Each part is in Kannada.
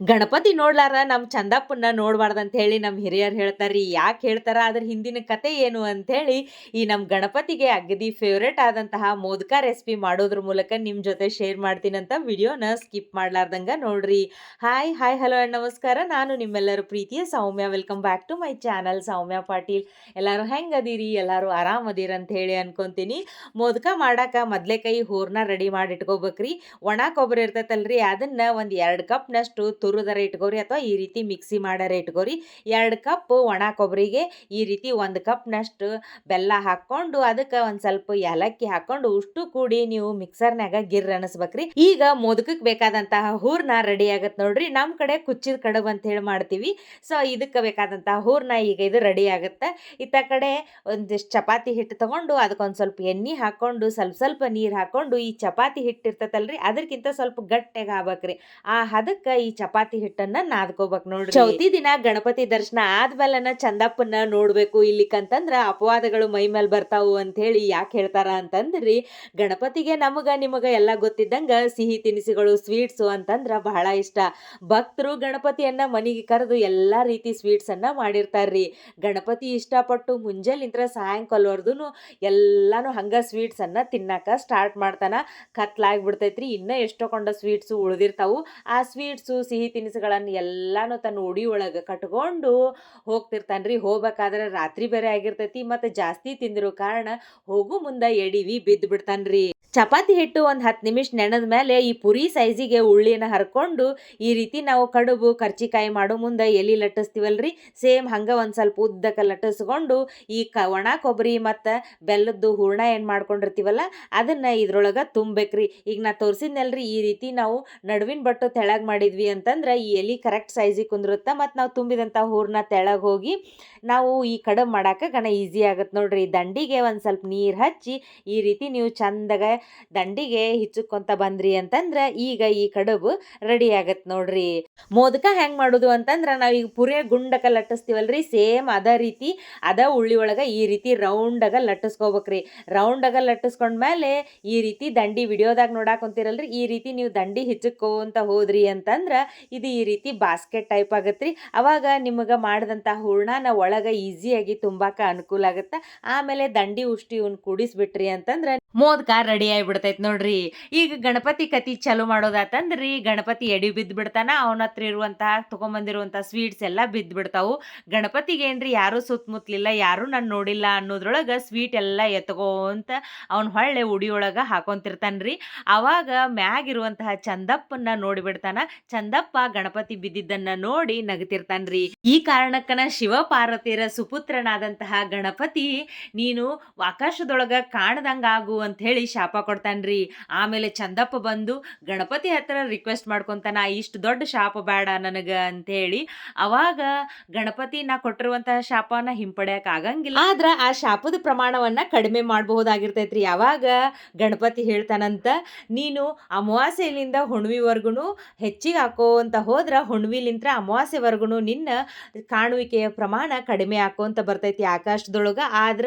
ಗಣಪತಿ ನೋಡ್ಲಾರ ನಮ್ ಚಂದಪ್ಪನ್ನ ನೋಡ್ಬಾರ್ದಂತ ಹೇಳಿ ನಮ್ಮ ಹಿರಿಯರು ಹೇಳ್ತಾರ್ರಿ, ಯಾಕೆ ಹೇಳ್ತಾರ? ಅದ್ರ ಹಿಂದಿನ ಕತೆ ಏನು ಅಂತ ಹೇಳಿ ಈ ನಮ್ಮ ಗಣಪತಿಗೆ ಅಗದಿ ಫೇವ್ರೇಟ್ ಆದಂತಹ ಮೋದಕ ರೆಸಿಪಿ ಮಾಡೋದ್ರ ಮೂಲಕ ನಿಮ್ಮ ಜೊತೆ ಶೇರ್ ಮಾಡ್ತೀನಂತ ವಿಡಿಯೋನ ಸ್ಕಿಪ್ ಮಾಡ್ಲಾರ್ದಂಗ ನೋಡ್ರಿ. ಹಾಯ್ ಹಾಯ್ ಹಲೋ ಅಂಡ್ ನಮಸ್ಕಾರ. ನಾನು ನಿಮ್ಮೆಲ್ಲರ ಪ್ರೀತಿಯ Soumya. Welcome back to my channel Soumya Patil. ಎಲ್ಲರೂ ಹೆಂಗ್ ಅದೀರಿ ಎಲ್ಲರೂ ಆರಾಮ್ ಅದೀರಿ ಅಂತ ಹೇಳಿ ಅನ್ಕೊಂತೀನಿ. ಮೋದಕ ಮಾಡಾಕ ಮೊದ್ಲೇ ಕೈ ಹೂರ್ನ ರೆಡಿ ಮಾಡಿ ಇಟ್ಕೋಬೇಕ್ರಿ ಒಣ ಕೊಬ್ಬರಿ ಇರ್ತೈತಲ್ರಿ, ಅದನ್ನ ಒಂದ್ ಎರಡು ಕಪ್ನಷ್ಟು ತುರುದರ ಇಟ್ಕೋರಿ ಅಥವಾ ಈ ರೀತಿ ಮಿಕ್ಸಿ ಮಾಡಾರ ಇಟ್ಕೋರಿ. ಎರಡು ಕಪ್ ಒಣ ಕೊಬ್ಬರಿಗೆ ಈ ರೀತಿ ಒಂದು ಕಪ್ನಷ್ಟು ಬೆಲ್ಲ ಹಾಕ್ಕೊಂಡು ಅದಕ್ಕೆ ಒಂದು ಸ್ವಲ್ಪ ಏಲಕ್ಕಿ ಹಾಕ್ಕೊಂಡು ಉಷ್ಟು ಕೂಡಿ ನೀವು ಮಿಕ್ಸರ್ನಾಗ ಗಿರ್ ಅನಿಸ್ಬೇಕ್ರಿ. ಈಗ ಮೋದಕಕ್ಕೆ ಬೇಕಾದಂತಹ ಹೂರ್ನ ರೆಡಿ ಆಗತ್ತೆ ನೋಡ್ರಿ. ನಮ್ಮ ಕಡೆ ಕುಚ್ಚಿದ ಕಡುಬು ಅಂತ ಹೇಳಿ ಮಾಡ್ತೀವಿ. ಸೊ ಇದಕ್ಕೆ ಬೇಕಾದಂತಹ ಹೂರ್ನ ಈಗ ಇದು ರೆಡಿ ಆಗುತ್ತೆ. ಇತ್ತ ಕಡೆ ಒಂದಿಷ್ಟು ಚಪಾತಿ ಹಿಟ್ಟು ತಗೊಂಡು ಅದಕ್ಕೊಂದು ಸ್ವಲ್ಪ ಎಣ್ಣೆ ಹಾಕ್ಕೊಂಡು ಸ್ವಲ್ಪ ಸ್ವಲ್ಪ ನೀರು ಹಾಕ್ಕೊಂಡು ಈ ಚಪಾತಿ ಹಿಟ್ಟು ಇರ್ತೈತಲ್ರಿ ಅದಕ್ಕಿಂತ ಸ್ವಲ್ಪ ಗಟ್ಟಿಗೆ ಆಗ್ಬೇಕ್ರಿ. ಆ ಹದಕ್ಕೆ ಈ ಚಪಾತಿ ಹಿಟ್ಟನ್ನ ನಾದ್ಕೋಬೇಕು ನೋಡ್ರಿ. ಚೌತಿ ದಿನ ಗಣಪತಿ ದರ್ಶನ ಆದ್ಮೇಲೆನ ಚಂದಪ್ಪನ ನೋಡ್ಬೇಕು ಇಲ್ಲಿಕಂತಂದ್ರ ಅಪವಾದಗಳು ಮೈ ಮೇಲೆ ಬರ್ತಾವು ಅಂತ ಹೇಳಿ ಯಾಕೆ ಹೇಳ್ತಾರ ಅಂತಂದ್ರಿ. ಗಣಪತಿಗೆ ನಮಗ ನಿಮಗ ಎಲ್ಲ ಗೊತ್ತಿದ್ದಂಗ ಸಿಹಿ ತಿನಿಸುಗಳು ಸ್ವೀಟ್ಸು ಅಂತಂದ್ರ ಬಹಳ ಇಷ್ಟ. ಭಕ್ತರು ಗಣಪತಿಯನ್ನ ಮನೆಗೆ ಕರೆದು ಎಲ್ಲಾ ರೀತಿ ಸ್ವೀಟ್ಸ್ ಅನ್ನ ಮಾಡಿರ್ತಾರ್ರಿ. ಗಣಪತಿ ಇಷ್ಟಪಟ್ಟು ಮುಂಜಾಲಿಂತ್ರ ಸಾಯಂಕಾಲವರೆಗೂ ಎಲ್ಲಾನು ಹಂಗ ಸ್ವೀಟ್ಸ್ ಅನ್ನ ತಿನ್ನಾಕ ಸ್ಟಾರ್ಟ್ ಮಾಡ್ತಾನ. ಕತ್ಲಾಗ್ಬಿಡ್ತೈತ್ರಿ. ಇನ್ನ ಎಷ್ಟೋ ಕೊಂಡ ಸ್ವೀಟ್ಸು ಉಳಿದಿರ್ತಾವು. ಆ ಸ್ವೀಟ್ಸು ತಿನಿಸುಗಳನ್ನು ಎಲ್ಲಾನು ತನ್ನ ಉಡಿ ಒಳಗೆ ಕಟ್ಕೊಂಡು ಹೋಗ್ತಿರ್ತಾನ್ರಿ. ಹೋಗ್ಬೇಕಾದ್ರೆ ರಾತ್ರಿ ಬೇರೆ ಆಗಿರ್ತೈತಿ ಮತ್ತು ಜಾಸ್ತಿ ತಿಂದಿರೋ ಕಾರಣ ಹೋಗು ಮುಂದೆ ಎಡಿವಿ ಬಿದ್ದು ಬಿಡ್ತಾನ್ರಿ. ಚಪಾತಿ ಹಿಟ್ಟು ಒಂದು ಹತ್ತು ನಿಮಿಷ ನೆನೆದ ಮೇಲೆ ಈ ಪುರಿ ಸೈಜಿಗೆ ಉಳ್ಳಿನ ಹರ್ಕೊಂಡು ಈ ರೀತಿ ನಾವು ಕಡುಬು, ಕರ್ಚಿಕಾಯಿ ಮಾಡೋ ಮುಂದೆ ಎಲಿ ಲಟ್ಟಿಸ್ತೀವಲ್ರಿ. ಸೇಮ್ ಹಂಗೆ ಒಂದು ಸ್ವಲ್ಪ ಉದ್ದಕ್ಕೆ ಲಟ್ಟಿಸ್ಕೊಂಡು ಈ ಕ ಒಣ ಕೊಬ್ಬರಿ ಮತ್ತು ಬೆಲ್ಲದ್ದು ಹೂರ್ಣ ಏನು ಮಾಡ್ಕೊಂಡಿರ್ತೀವಲ್ಲ ಅದನ್ನು ಇದ್ರೊಳಗೆ ತುಂಬಬೇಕ್ರಿ. ಈಗ ನಾ ತೋರಿಸಿದ್ನಲ್ರಿ ಈ ರೀತಿ ನಾವು ನಡುವಿನ ಬಟ್ಟು ತೆಳಗೆ ಮಾಡಿದ್ವಿ ಅಂತಂದ್ರೆ ಈ ಎಲಿ ಕರೆಕ್ಟ್ ಸೈಜಿಗೆ ಕುಂದಿರುತ್ತೆ, ಮತ್ತು ನಾವು ತುಂಬಿದಂಥ ಹೂರನ್ನ ತೆಳಗೆ ಹೋಗಿ ನಾವು ಈ ಕಡುಬು ಮಾಡೋಕೆ ಗಣ ಈಸಿ ಆಗುತ್ತೆ ನೋಡ್ರಿ. ದಂಡಿಗೆ ಒಂದು ಸ್ವಲ್ಪ ನೀರು ಹಚ್ಚಿ, ಈ ರೀತಿ ನೀವು ಚಂದಾಗ ದಂಡಿಗೆ ಹಿಚ್ಚುಕೊಂತ ಬಂದ್ರಿ ಅಂತಂದ್ರೆ ಈಗ ಈ ಕಡಬು ರೆಡಿ ಆಗತ್ತೆ ನೋಡ್ರಿ. ಮೋದಕ ಹೆಂಗೆ ಮಾಡೋದು ಅಂತಂದ್ರೆ ನಾವು ಈಗ ಪುರಿಯ ಗುಂಡಕ್ಕೆ ಲಟ್ಟಿಸ್ತೀವಲ್ರಿ, ಸೇಮ್ ಅದೇ ರೀತಿ, ಅದ ಉಳ್ಳಿ ಒಳಗೆ ಈ ರೀತಿ ರೌಂಡಾಗ ಲಟ್ಟಿಸ್ಕೋಬೇಕ್ರಿ. ರೌಂಡಾಗ ಲಟ್ಟಿಸ್ಕೊಂಡ್ಮೇಲೆ ಈ ರೀತಿ ದಂಡಿ ವಿಡಿಯೋದಾಗ ನೋಡಾಕೊಂತಿರಲ್ರಿ ಈ ರೀತಿ ನೀವು ದಂಡಿ ಹಿಚ್ಚಕೋಂತ ಹೋದ್ರಿ ಅಂತಂದ್ರ ಇದು ಈ ರೀತಿ ಬಾಸ್ಕೆಟ್ ಟೈಪ್ ಆಗತ್ರಿ. ಅವಾಗ ನಿಮಗೆ ಮಾಡಿದಂತ ಹೂರ್ಣನ ಒಳಗೆ ಈಸಿಯಾಗಿ ತುಂಬಾಕ ಅನುಕೂಲ ಆಗುತ್ತೆ? ಆಮೇಲೆ ದಂಡಿ ಉಷ್ಟಿ ಇವ್ನ ಕೂಡಿಸ್ಬಿಟ್ರಿ ಅಂತಂದ್ರ ಮೋದಕ ರೆಡಿ ಆಗಿಬಿಡ್ತೈತಿ ನೋಡ್ರಿ. ಈಗ ಗಣಪತಿ ಕತಿ ಚಾಲು ಮಾಡೋದಾತಂದ್ರಿ ಗಣಪತಿ ಎಡಿ ಬಿದ್ದು ಬಿಡ್ತಾನ ಅವನ ಹತ್ರ ಇರುವಂತಹ, ತಗೊಂಬಂದಿರುವಂತಹ ಸ್ವೀಟ್ಸ್ ಎಲ್ಲ ಬಿದ್ದು ಬಿಡ್ತಾವು ಗಣಪತಿಗೆ ಏನ್ರಿ, ಯಾರು ಸುತ್ತಮುತ್ತಲಿಲ್ಲ ಯಾರು ನಾನು ನೋಡಿಲ್ಲ ಅನ್ನೋದ್ರೊಳಗ ಸ್ವೀಟ್ ಎಲ್ಲ ಎತ್ಕೋಂತ ಅವ್ನ ಹೊಳ್ಳೆ ಉಡಿಯೊಳಗ ಹಾಕೊಂತಿರ್ತಾನ್ರಿ. ಅವಾಗ ಮ್ಯಾಗಿರುವಂತಹ ಚಂದಪ್ಪನ್ನ ನೋಡಿಬಿಡ್ತಾನ. ಚಂದಪ್ಪ ಗಣಪತಿ ಬಿದ್ದಿದ್ದನ್ನ ನೋಡಿ ನಗತಿರ್ತಾನ್ರಿ. ಈ ಕಾರಣಕ್ಕನ ಶಿವ ಪಾರ್ವತಿಯರ ಸುಪುತ್ರನಾದಂತಹ ಗಣಪತಿ, ನೀನು ಆಕಾಶದೊಳಗ ಕಾಣದಂಗ ಆಗು ಅಂತ ಹೇಳಿ ಶಾಪ ಕೊಡ್ತಾನ್ರಿ. ಆಮೇಲೆ ಚಂದಪ್ಪ ಬಂದು, ಗಣಪತಿ ಹತ್ರ ರಿಕ್ವೆಸ್ಟ್ ಮಾಡ್ಕೊತಾನ ಇಷ್ಟು ದೊಡ್ಡ ಶಾಪ ಬೇಡ ನನಗೆ ಅಂತ ಹೇಳಿ ಅವಾಗ ಗಣಪತಿ ನಾ ಕೊಟ್ಟಿರುವಂತಹ ಶಾಪನ ಹಿಂಪಡೆಯಕ್ ಆಗಂಗಿಲ್ಲ. ಆದ್ರ ಆ ಶಾಪದ ಪ್ರಮಾಣವನ್ನ ಕಡಿಮೆ ಮಾಡಬಹುದಾಗಿರ್ತೈತ್ರಿ. ಯಾವಾಗ ಗಣಪತಿ ಹೇಳ್ತಾನಂತ, ನೀನು ಅಮಾವಾಸ್ಯೆಲಿಂದ ಹುಣ್ವಿವರ್ಗುನು ಹೆಚ್ಚಿಗೆ ಹಾಕೋ ಅಂತ ಹೋದ್ರ ಹುಣ್ವಿಲಿಂತ್ರ ಅಮಾವಾಸ್ಯೆವರೆಗೂ ನಿನ್ನ ಕಾಣುವಿಕೆಯ ಪ್ರಮಾಣ ಕಡಿಮೆ ಆಕೋಂತ ಬರ್ತೈತಿ ಆಕಾಶದೊಳಗ. ಆದ್ರ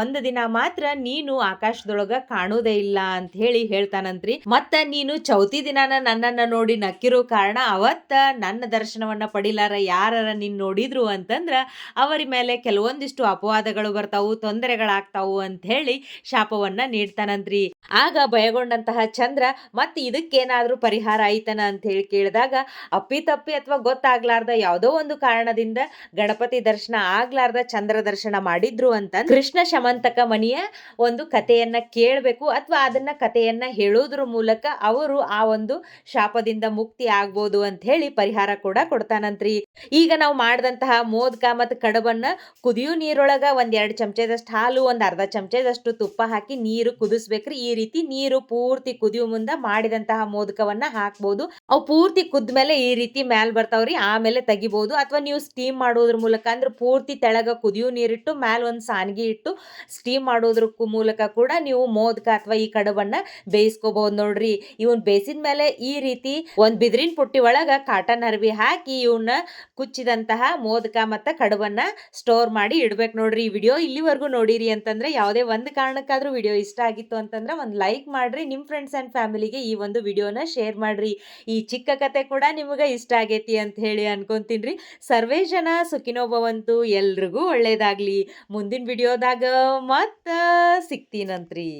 ಒಂದು ದಿನ ಮಾತ್ರ ನೀನು ಆಕಾಶದೊಳಗ ಕಾಣೋದೇ ಇಲ್ಲ ಅಂತ ಹೇಳಿ ಹೇಳ್ತಾನಂತ್ರಿ. ಮತ್ತ ನೀನು ಚೌತಿ ದಿನಾನ ನನ್ನನ್ನ ನೋಡಿ ನಕ್ಕಿರೋ ಕಾರಣ ಅವತ್ತ ನನ್ನ ದರ್ಶನವನ್ನ ಪಡಿಲಾರ ಯಾರರ ನಿನ್ ನೋಡಿದ್ರು ಅಂತಂದ್ರ ಅವರ ಮೇಲೆ ಕೆಲವೊಂದಿಷ್ಟು ಅಪವಾದಗಳು ಬರ್ತಾವು, ತೊಂದರೆಗಳಾಗ್ತಾವು ಅಂತ ಹೇಳಿ ಶಾಪವನ್ನ ನೀಡ್ತಾನಂತ್ರಿ. ಆಗ ಭಯಗೊಂಡಂತಹ ಚಂದ್ರ, ಮತ್ತೆ ಇದಕ್ಕೇನಾದರೂ ಪರಿಹಾರ ಆಯ್ತನ? ಅಂತ ಹೇಳಿ ಕೇಳಿದಾಗ, ಅಪ್ಪಿ ತಪ್ಪಿ ಅಥವಾ ಗೊತ್ತಾಗ್ಲಾರ್ದ ಯಾವುದೋ ಒಂದು ಕಾರಣದಿಂದ ಗಣಪತಿ ದರ್ಶನ ಆಗ್ಲಾರ್ದ ಚಂದ್ರ ದರ್ಶನ ಮಾಡಿದ್ರು ಅಂತ ಕೃಷ್ಣ ಶಮಂತಕ ಮನಿಯ ಒಂದು ಕಥೆಯನ್ನ ಕೇಳಬೇಕು ಅಥವಾ ಅದನ್ನ ಕಥೆಯನ್ನ ಹೇಳೋದ್ರ ಮೂಲಕ ಅವರು ಆ ಒಂದು ಶಾಪದಿಂದ ಮುಕ್ತಿ ಆಗ್ಬೋದು ಅಂತ ಹೇಳಿ ಪರಿಹಾರ ಕೂಡ ಕೊಡ್ತಾನಂತ್ರಿ. ಈಗ ನಾವು ಮಾಡಿದಂತಹ ಮೋದಕ ಮತ್ತು ಕಡಬನ್ನ ಕುದಿಯೋ ನೀರೊಳಗ ಒಂದ್ ಎರಡು ಚಮಚದಷ್ಟು ಹಾಲು, ಒಂದ್ ಅರ್ಧ ಚಮಚದಷ್ಟು ತುಪ್ಪ ಹಾಕಿ ನೀರು ಕುದಿಸ್ಬೇಕ್ರಿ. ಈ ರೀತಿ ನೀರು ಪೂರ್ತಿ ಕುದಿಯೋ ಮುಂದ ಮಾಡಿದಂತಹ ಮೋದಕವನ್ನ ಹಾಕ್ಬೋದು. ಅವು ಪೂರ್ತಿ ಕುದ್ಮೇಲೆ ಈ ರೀತಿ ಮ್ಯಾಲ್ ಬರ್ತಾವ್ರಿ ಆಮೇಲೆ ತೆಗಿಬಹುದು ಅಥವಾ ನೀವು ಸ್ಟೀಮ್ ಮಾಡೋದ್ರ ಮೂಲಕ ಅಂದ್ರೆ ಪೂರ್ತಿ ತೆಳಗ ಕುದಿಯೋ ನೀರಿಟ್ಟು ಮ್ಯಾಲ್ ಒಂದ್ ಸಾನ್ಗಿ ಇಟ್ಟು ಸ್ಟೀಮ್ ಮಾಡೋದ್ರ ಮೂಲಕ ಕೂಡ ನೀವು ಮೋದಕ ಅಥವಾ ಈ ಕಡಬನ್ನ ಬೇಯಿಸ್ಕೋಬಹುದು ನೋಡ್ರಿ. ಇವನ್ ಬೇಯಿಸಿದ ಮೇಲೆ ಈ ರೀತಿ ಒಂದ್ ಬಿದಿರಿನ ಪುಟ್ಟಿ ಒಳಗ ಕಾಟನ್ ಅರ್ವಿ ಹಾಕಿ ಇವನ್ನ ಕುಚ್ಚಿದಂತಹ ಮೋದಕ ಮತ್ತ ಕಡಬನ್ನ ಸ್ಟೋರ್ ಮಾಡಿ ಇಡ್ಬೇಕು ನೋಡ್ರಿ. ಈ ವಿಡಿಯೋ ಇಲ್ಲಿವರೆಗೂ ನೋಡಿರಿ ಅಂತಂದ್ರೆ ಯಾವುದೇ ಒಂದ್ ಕಾರಣಕ್ಕಾದ್ರೂ ವಿಡಿಯೋ ಇಷ್ಟ ಆಗಿತ್ತು ಅಂತಂದ್ರೆ ಒಂದು ಲೈಕ್ ಮಾಡ್ರಿ ನಿಮ್ಮ ಫ್ರೆಂಡ್ಸ್ ಆ್ಯಂಡ್ ಫ್ಯಾಮಿಲಿಗೆ ಈ ಒಂದು ವಿಡಿಯೋನ ಶೇರ್ ಮಾಡ್ರಿ. ಈ ಚಿಕ್ಕ ಕತೆ ಕೂಡ ನಿಮಗೆ ಇಷ್ಟ ಆಗೈತಿ ಅಂತ ಹೇಳಿ ಅನ್ಕೊಂತೀನಿ ರೀ. ಸರ್ವೇ ಜನ ಸುಖಿನೋ ಭವಂತು ಎಲ್ರಿಗೂ ಒಳ್ಳೇದಾಗ್ಲಿ. ಮುಂದಿನ ವಿಡಿಯೋದಾಗ ಮತ್ತೆ ಸಿಗ್ತೀನಂತ್ರಿ.